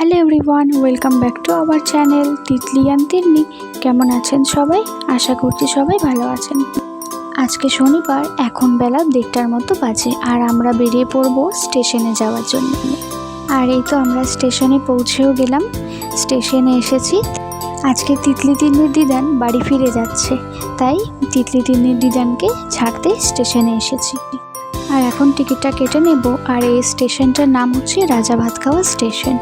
Hello everyone, welcome back to our channel Titli and Tinni কেমন আছেন সবাই? আশা করছি সবাই ভালো আছেন। আজকে শনিবার, এখন বেলা দেড়টার মতো বাজে আর আমরা বেরিয়ে পড়ব স্টেশনে যাওয়ার জন্য। আর এই তো আমরা স্টেশনে পৌঁছেও গেলাম। স্টেশনে এসেছি। আজকে তিতলি তিন্নির দিদান বাড়ি ফিরে যাচ্ছে। তাই তিতলি তিন্নির দিদানকে ছাড়তে স্টেশনে এসেছি। আর এখন টিকিটটা কেটে নেব। আর এই স্টেশনটার নাম হচ্ছে রাজা ভাতখাওয়া স্টেশন।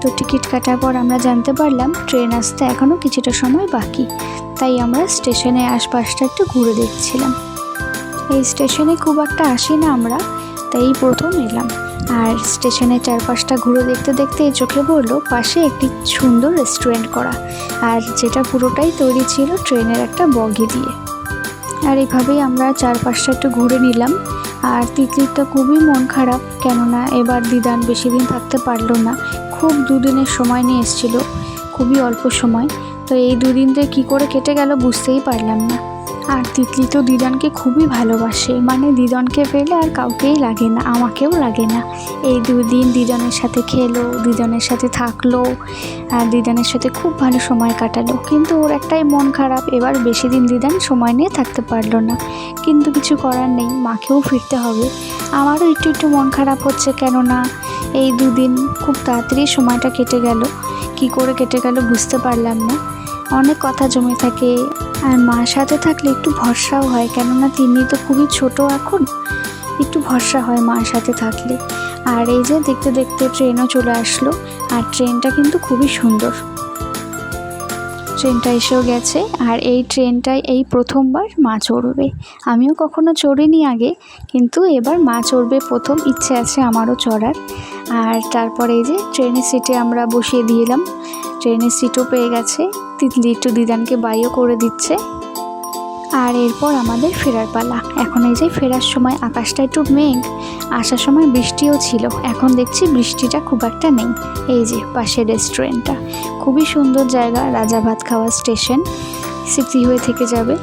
তো টিকিট কাটার পর আমরা জানতে পারলাম, ট্রেন আসতে এখনও কিছুটা সময় বাকি। তাই আমরা স্টেশনে আশপাশটা একটু ঘুরে দেখছিলাম। এই স্টেশনে খুব একটা আসি না আমরা, তাই প্রথম এলাম। আর স্টেশনের চারপাশটা ঘুরে দেখতে দেখতে চোখে পড়ল, পাশে একটি সুন্দর রেস্টুরেন্ট করা। আর যেটা পুরোটাই তৈরি ছিল ট্রেনের একটা বগি দিয়ে। আর এভাবেই আমরা চারপাশটা একটু ঘুরে নিলাম। আর তিতলিরটা খুবই মন খারাপ, কেননা এবার দিদান বেশি দিন থাকতে পারল না। খুব দুদিনের সময় নিয়ে এসেছিল, খুবই অল্প সময়। তো এই দুদিনটা কী করে কেটে গেল বুঝতেই পারলাম না। আর তিতলি তো দিদানকে খুবই ভালোবাসে। মানে দিদনকে পেলে আর কাউকেই লাগে না, আমাকেও লাগে না। এই দুদিন দিদনের সাথে খেলো, দিদনের সাথে থাকল, আর দিদানের সাথে খুব ভালো সময় কাটালো। কিন্তু ওর একটাই মন খারাপ, এবার বেশি দিন দিদান সময় নিয়ে থাকতে পারল না। কিন্তু কিছু করার নেই, মাকেও ফিরতে হবে। আমারও একটু একটু মন খারাপ হচ্ছে কেননা এই দুদিন খুব তাড়াতাড়ি সময়টা কেটে গেল। কি করে কেটে গেল বুঝতে পারলাম না। অনেক কথা জমে থাকে আর মার সাথে থাকলে একটু ভরসাও হয়, কেননা তিনি তো খুবই ছোট এখন। একটু ভরসা হয় মার সাথে থাকলে। আর এই যে দেখতে দেখতে ট্রেনও চলে আসলো, আর ট্রেনটা কিন্তু খুবই সুন্দর। ট্রেনটা এসেও গেছে, আর এই ট্রেনটায় এই প্রথমবার মা চড়বে। আমিও কখনো চড়িনি আগে, কিন্তু এবার মা চড়বে প্রথম, ইচ্ছে আছে আমারও চড়ার। আর তারপরে এই যে ট্রেনের সিটে আমরা বসিয়ে দিলাম। ট্রেনের সিটও পেয়ে গেছে। তিতলি একটু দিদানকে বাইও করে দিচ্ছে। আর এরপর আমাদের ফেরার পালা। এখন এই যে ফেরার সময় আকাশটা একটু মেঘ, আসার সময় বৃষ্টিও ছিল। এখন দেখছি বৃষ্টিটা খুব একটা নেই। এই যে পাশের রেস্টুরেন্টটা খুবই সুন্দর জায়গা, রাজা ভাত খাওয়া স্টেশন স্মৃতি হয়ে থেকে যাবে।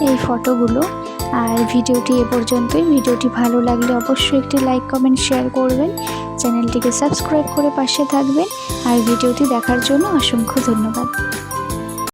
এই ফটোগুলো আর ভিডিওটি এ পর্যন্তই। ভিডিওটি ভালো লাগলে অবশ্যই একটি লাইক, কমেন্ট, শেয়ার করবেন। চ্যানেলটিকে সাবস্ক্রাইব করে পাশে থাকবেন। আর ভিডিওটি দেখার জন্য অসংখ্য ধন্যবাদ।